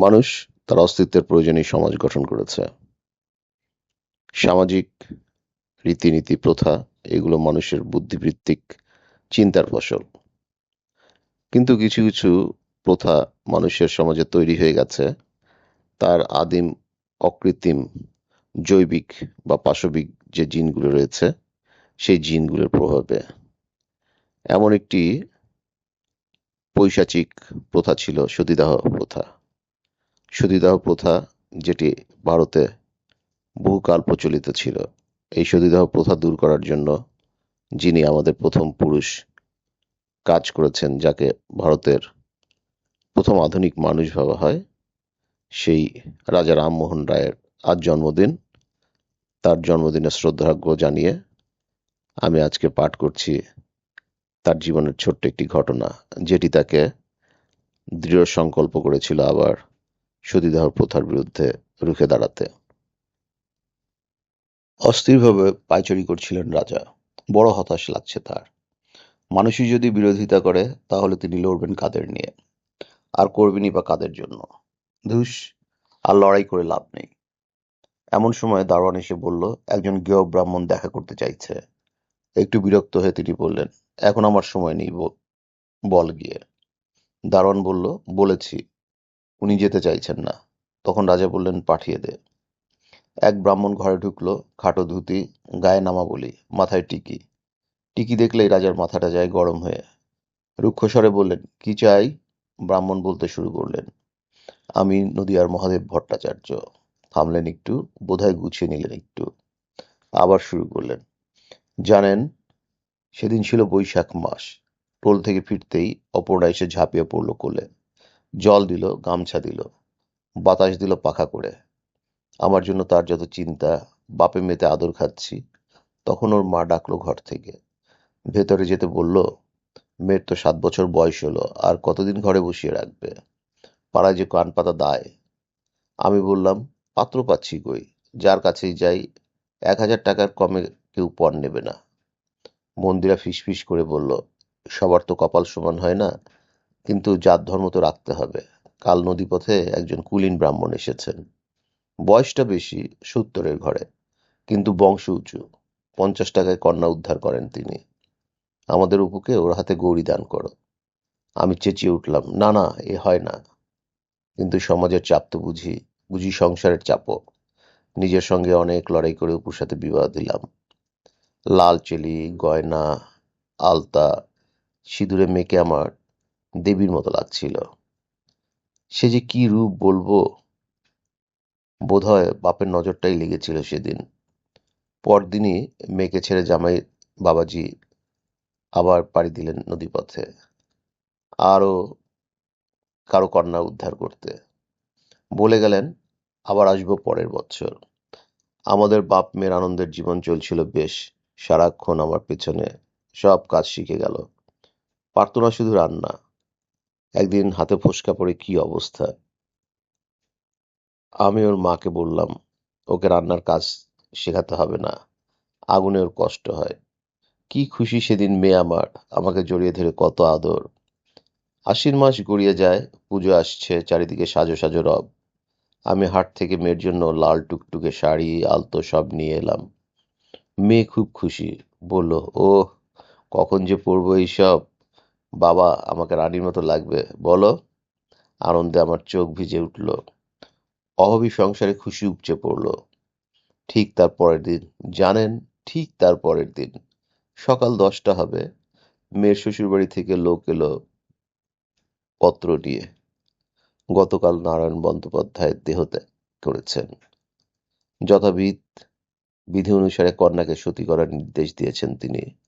মানুষ তার অস্তিত্বের প্রয়োজনেই সমাজ গঠন করেছে। সামাজিক রীতিনীতি, প্রথা, এগুলো মানুষের বুদ্ধিবৃত্তিক চিন্তার ফসল। কিন্তু কিছু কিছু প্রথা মানুষের সমাজে তৈরি হয়ে গেছে। তার আদিম, অকৃত্রিম, জৈবিক বা পাশবিক যে জিনগুলো রয়েছে, সেই জিনগুলোর প্রভাবে। এমন একটি পৈশাচিক প্রথা ছিল সতীদাহ প্রথা। সতীদাহ প্রথা, যেটি ভারতে বহুকাল প্রচলিত ছিল, এই সতীদাহ প্রথা দূর করার জন্য যিনি আমাদের প্রথম পুরুষ কাজ করেছেন, যাকে ভারতের প্রথম আধুনিক মানুষ ভাবা হয়, সেই রাজা রামমোহন রায়ের আজ জন্মদিন। তার জন্মদিনে শ্রদ্ধার্ঘ্য জানিয়ে আমি আজকে পাঠ করছি তার জীবনের ছোট্ট একটি ঘটনা, যেটি তাকে দৃঢ় সংকল্প করেছিল আবার সতীদাহ প্রথার বিরুদ্ধে রুখে দাঁড়াতে। অস্থিরভাবে পায়চারি করছিলেন রাজা। বড় হতাশ লাগছে তার। মানুষই যদি বিরোধিতা করে, তাহলে তিনি লড়বেন কাদের নিয়ে? আর করবেনই বা কাদের জন্য? ধুস, আর লড়াই করে লাভ নেই। এমন সময় দারোয়ান এসে বলল, একজন গেয় ব্রাহ্মণ দেখা করতে চাইছে। একটু বিরক্ত হয়ে তিনি বললেন, এখন আমার সময় নেই বল গিয়ে। দারোয়ান বলল, বলেছি। উনি যেতে চাইছেন না। তখন রাজা বললেন, পাঠিয়ে দে। এক ব্রাহ্মণ ঘরে ঢুকলো, খাটো ধুতি, গায়ে নামা বলি, মাথায় টিকি। টিকি দেখলেই রাজার মাথাটা যায় গরম হয়ে। রুক্ষস্বরে বললেন, কি চাই? ব্রাহ্মণ বলতে শুরু করলেন, আমি নদিয়ার মহাদেব ভট্টাচার্য। থামলেন একটু, বোধহয় গুছিয়ে নিলেন একটু। আবার শুরু করলেন, জানেন, সেদিন ছিল বৈশাখ মাস। টোল থেকে ফিরতেই অপর্ণা এসে ঝাঁপিয়ে পড়ল কোলে। জল দিল, গামছা দিল, বাতাস দিল পাখা করে। আমার জন্য তার যত চিন্তা, বাপে মেতে আদর খাচ্ছি, তখন ওর মা ডাকলো ঘর থেকে। ভেতরে যেতে বলল, মেয়ের তো সাত বছর বয়স হলো, আর কতদিন ঘরে বসিয়ে রাখবে? পাড়ায় যে কান পাতা দায়। আমি বললাম, পাত্র পাচ্ছি কই? যার কাছেই যাই, এক হাজার টাকার কমে কেউ পণ নেবে না। মন্দিরা ফিসফিস করে বলল, সবার তো কপাল সমান হয় না কিন্তু জাত ধর্ম তো রাখতে হবে। কাল নদীপথে একজন কুলীন ব্রাহ্মণ এসেছেন। বয়সটা বেশি, সত্তরের ঘরে। কিন্তু বংশ উঁচু। পঞ্চাশ টাকায় কন্যা উদ্ধার করেন তিনি। আমাদের উপকে ওর হাতে গৌরী দান করো। আমি চেঁচিয়ে উঠলাম, না না, এ হয় না। কিন্তু সমাজের চাপ তো বুঝি বুঝি সংসারের চাপও। নিজের সঙ্গে অনেক লড়াই করে অপুর সাথে বিবাহ দিলাম। লাল চেলি, গয়না, আলতা, সিঁদুরে মেয়েকে আমার দেবীর মতো লাগছিল। সে যে কি রূপ বলব? বোধহয় বাপের নজরটাই লেগেছিল সেদিন। পরদিনই মেয়েকে ছেড়ে জামাই বাবাজি আবার পাড়ি দিলেন নদীপথে। আরও কারও কন্যা উদ্ধার করতে। বলে গেলেন, আবার আসব পরের বছর। আমাদের বাপ মেয়ের আনন্দের জীবন চলছিল বেশ। সারাক্ষণ আমার পেছনে সব কাজ শিখে গেল। পারতো না শুধু রান্না। একদিন হাতে ফোসকা পড়ে কি অবস্থা? আমি ওর মাকে বললাম, ওকে রান্নার কাজ শেখাতে হবে না, আগুনে ওর কষ্ট হয়। কি খুশি সেদিন মেয়ে আমার, আমাকে জড়িয়ে ধরে কত আদর। আশ্বিন মাস গড়িয়ে যায়, পুজো আসছে, চারিদিকে সাজো সাজো রব। আমি হাট থেকে মেয়ের জন্য লাল টুকটুকে শাড়ি, আলতো সব নিয়ে এলাম। মেয়ে খুব খুশি, বলল ও কখন যে পরবো এইসব? বাবা, আমাকে রানীর মতো লাগবে। বলো। আনন্দে আমার চোখ ভিজে উঠল। অভাবী সংসারে খুশি উপচে পড়ল। ঠিক তার পরের দিন। জানেন, ঠিক তার পরের দিন। সকাল দশটা হবে। মেয়ের শ্বশুরবাড়ি থেকে লোক এলো পত্র নিয়ে। গতকাল নারায়ণ বন্দ্যোপাধ্যায় দেহতে করেছেন। যথাবিধ বিধি অনুসারে কন্যাকে সতী করার নির্দেশ দিয়েছেন তিনি।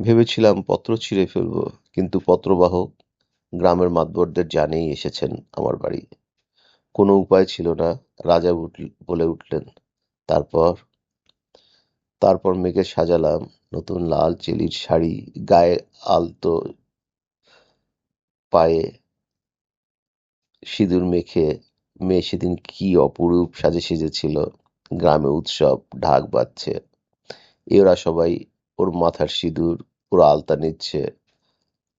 ভেবেছিলাম পত্র ছিঁড়ে ফেলব, কিন্তু পত্রবাহক গ্রামের মাতবরদের জানিয়েই এসেছেন আমার বাড়ি। কোনো উপায় ছিল না, রাজা বলে উঠলেন। তারপর? তারপর মেয়েকে সাজালাম নতুন লাল চেলির শাড়ি, গায়ে আলতো পায়ে সিঁদুর মেখে, মেয়ে সেদিন কি অপরূপ সাজে সেজেছিল, গ্রামে উৎসব, ঢাক বাজছে। এরা সবাই ওর মাথার সিঁদুর ওর আলতা নিচ্ছে।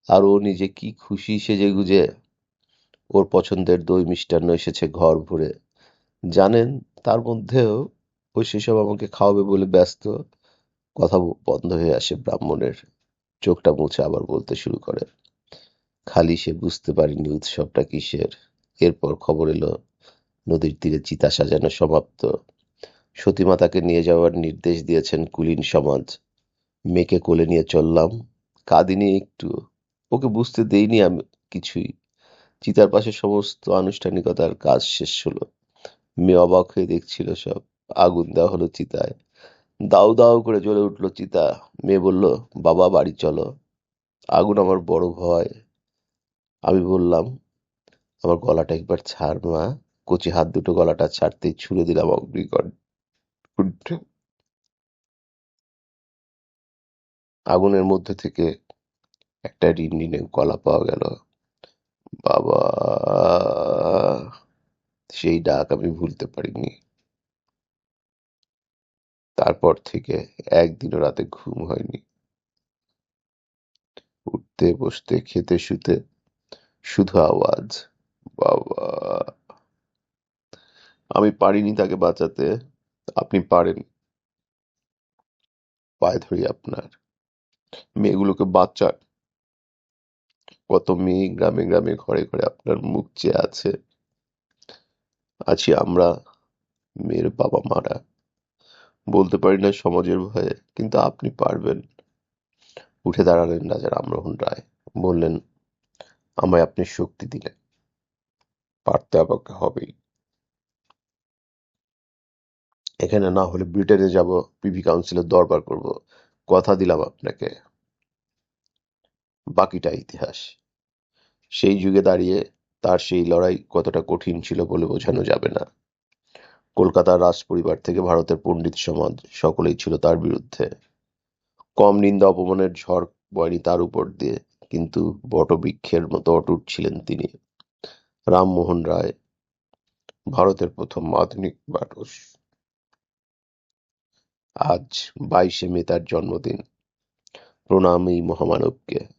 আর ও নিজে কি খুশি সেজে গুজে। ওর পছন্দের দই মিষ্টান্ন এসেছে ঘর ভরে। জানেন, তার মধ্যেও ও সেসব আমাকে খাওয়াবে বলে ব্যস্ত। কথা বন্ধ হয়ে আসে ব্রাহ্মণের। চোখটা মুছে আবার বলতে শুরু করে। খালি সে বুঝতে পারেনি উৎসবটা কিসের। এরপর খবর এলো, নদীর তীরে চিতা সাজানো সমাপ্ত। সতীমাতাকে নিয়ে যাওয়ার নির্দেশ দিয়েছেন কুলীন সমাজ। মেয়েকে কোলে নিয়ে চললাম। কাঁদিনি একটু। ওকে বুঝতে দেইনি আমি কিছুই। চিতার পাশে সমস্ত আনুষ্ঠানিকতার কাজ শেষ হলো। মেয়ে অবাক হয়ে দেখছিল সব। আগুন দেওয়া হলো চিতায়। দাউ দাউ করে জ্বলে উঠল চিতা। মেয়ে বলল, বাবা, বাড়ি চলো। আগুন আমার বড় ভয়। আমি বললাম, আমার গলাটা একবার ছাড় মা। কচি হাত দুটো গলাটা ছাড়তেই ছুঁড়ে দিলাম অগ্নিকণ্ঠ। আগুনের মধ্যে থেকে একটা রিনরিনে গলা পাওয়া গেল। বাবা, সেই ডাক আমি ভুলতে পারিনি। তারপর থেকে একদিনও রাতে ঘুম হয়নি। উঠতে, বসতে, খেতে, শুতে শুধু আওয়াজ, বাবা। আমি পারিনি তাকে বাঁচাতে। আপনি পারেন। পায়ে ধরি আপনার। মেয়েগুলোকে বাঁচান কত মেয়ে গ্রামে গ্রামে, ঘরে ঘরে আপনার মুখ চেয়ে আছে। আছি আমরা, মেয়ের বাবা মারা। বলতে পারি না সমাজের ভয়ে, কিন্তু আপনি পারবেন। উঠে দাঁড়ালেন রাজা রামমোহন রায়। বললেন, আমায় আপনি শক্তি দিলেন। পারতে আমাকে হবেই। এখানে না হলে ব্রিটেনে যাব প্রিভি কাউন্সিলের দরবার করব। কথা দিলাম আপনাকে। বাকিটা ইতিহাস। সেই যুগে দাঁড়িয়ে তার সেই লড়াই কতটা কঠিন ছিল বলে বোঝানো যাবে না। কলকাতার রাজ পরিবার থেকে ভারতের পণ্ডিত সমাজ সকলেই ছিল তার বিরুদ্ধে। কম নিন্দা অপমানের ঝড় বয়নি তার উপর দিয়ে, কিন্তু বটবৃক্ষের মতো অটুট ছিলেন তিনি। রামমোহন রায়, ভারতের প্রথম আধুনিক মানুষ আজ বাইশে মে তার জন্মদিন। প্রণাম এই মহামানবকে।